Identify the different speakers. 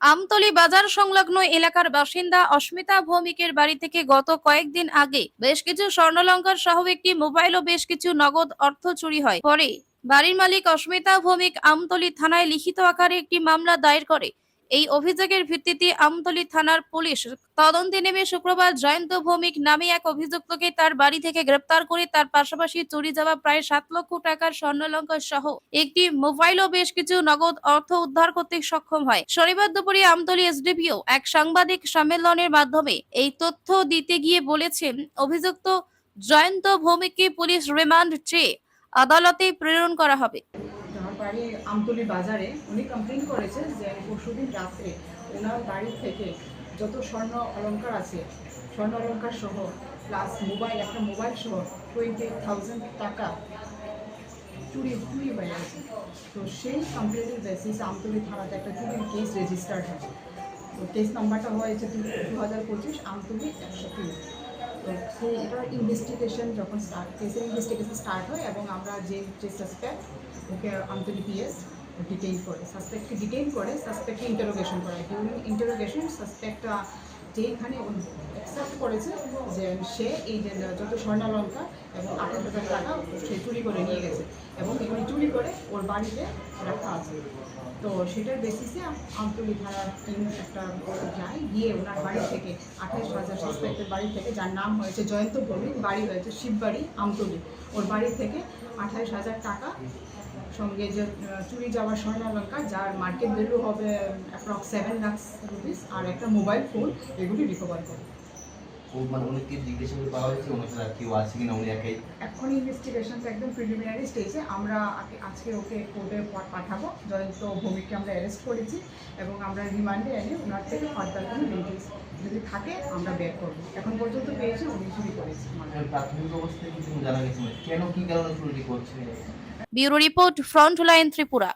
Speaker 1: আমতলী বাজার সংলগ্ন এলাকার বাসিন্দা অস্মিতা ভৌমিকের বাড়ি থেকে গত কয়েকদিন আগে বেশ কিছু স্বর্ণলঙ্কার সহ একটি মোবাইল ও বেশ কিছু নগদ অর্থ চুরি হয়। পরে বাড়ির মালিক অস্মিতা ভৌমিক আমতলি থানায় লিখিত আকারে একটি মামলা দায়ের করে। এই অভিযোগের ভিত্তিতে আমতলী থানার পুলিশ তদন্তে নেমে শুক্রবার জয়ন্ত ভৌমিক নামে এক অভিযুক্তকে তার বাড়ি থেকে গ্রেপ্তার করে তার পাশাপাশি চুরি যাওয়া প্রায় সাত লক্ষ টাকার স্বর্ণলঙ্কা সহ একটি মোবাইল ও বেশ কিছু নগদ অর্থ উদ্ধার করতে সক্ষম হয়। শনিবার দুপুরে আমতলী এসডিপিও এক সাংবাদিক সম্মেলনের মাধ্যমে এই তথ্য দিতে গিয়ে বলেছেন, অভিযুক্ত জয়ন্ত ভৌমিককে পুলিশ রিমান্ড চেয়ে আদালতে প্রেরণ করা হবে।
Speaker 2: আমার বাড়ি আমতলি বাজারে উনি কমপ্লেন করেছে যে পরশুদিন রাত্রে ওনার বাড়ি থেকে যত স্বর্ণ অলঙ্কার আছে, স্বর্ণ অলংকার সহ প্লাস মোবাইল একটা মোবাইল সহ টোয়েন্টি থাউজেন্ড টাকা চুরি চুরি হয়ে গেছে। তো সেই কমপ্লেনের বেসিস আমতলি থানাতে একটা চুরির কেস রেজিস্টার্ড হয় তো কেস নাম্বারটা হয়েছে দু হাজার পঁচিশ, আমতলি একশো তিন। তো এটার ইনভেস্টিগেশন যখন স্টার্ট কেসের ইনভেস্টিগেশন স্টার্ট হয় এবং আমরা যে যে সাসপেক্ট ওকে আমতলি পিএস ডিটেইন করে সাসপেক্টকে ডিটেইন করে সাসপেক্টকে ইন্টারোগেশন করে ডিউরিং ইন্টারোগেশন সাসপেক্টটা যেখানে অ্যাকসেপ্ট করেছে যে সে এই যে যত স্বর্ণালঙ্কা এবং আঠারো হাজার টাকা সে চুরি করে নিয়ে গেছে। এবং এগুলি চুরি করে ওর বাড়িতে রাখা আছে। তো সেটার বেসিসে আমতলি থানার টিম একটা যায়। গিয়ে ওনার বাড়ি থেকে আঠাশ হাজার সাসপেক্টের বাড়ি থেকে, যার নাম হয়েছে জয়ন্ত ভৌমিক, বাড়ি হয়েছে শিববাড়ি, আমতলি। ওর বাড়ি থেকে আঠাশ হাজার টাকা সঙ্গে যে চুরি যাওয়ার স্বর্ণালঙ্কার যার মার্কেট ভ্যালু হবে অ্যাপ্রক্স সেভেন লাখস রুপিস আর একটা মোবাইল ফোন এগুলি রিকভার করে।
Speaker 3: মানে উনিকে জিজ্ঞাসা করে পাওয়া হয়েছে ওনার সাথে কেউ আছে কিনা উনি একাই।
Speaker 2: এখন একদম প্রিলিমিনারি স্টেজে আমরা আগে- আজকে ওকে কোর্টে পাঠাবো। জয়ন্ত ভৌমিককে আমরা অ্যারেস্ট করেছি এবং আমরা রিমান্ডে এনে ওনার থেকে ফার্দার কোনো ডিটেলস যদি থাকে আমরা বের করব। এখন পর্যন্ত পেয়েছি উনি চুরি করেছি মানে
Speaker 3: প্রাথমিক অবস্থায় কিছু জানা গেছে? কেন কি কারণে চুরি করছে?
Speaker 1: Bureau report Frontline Tripura.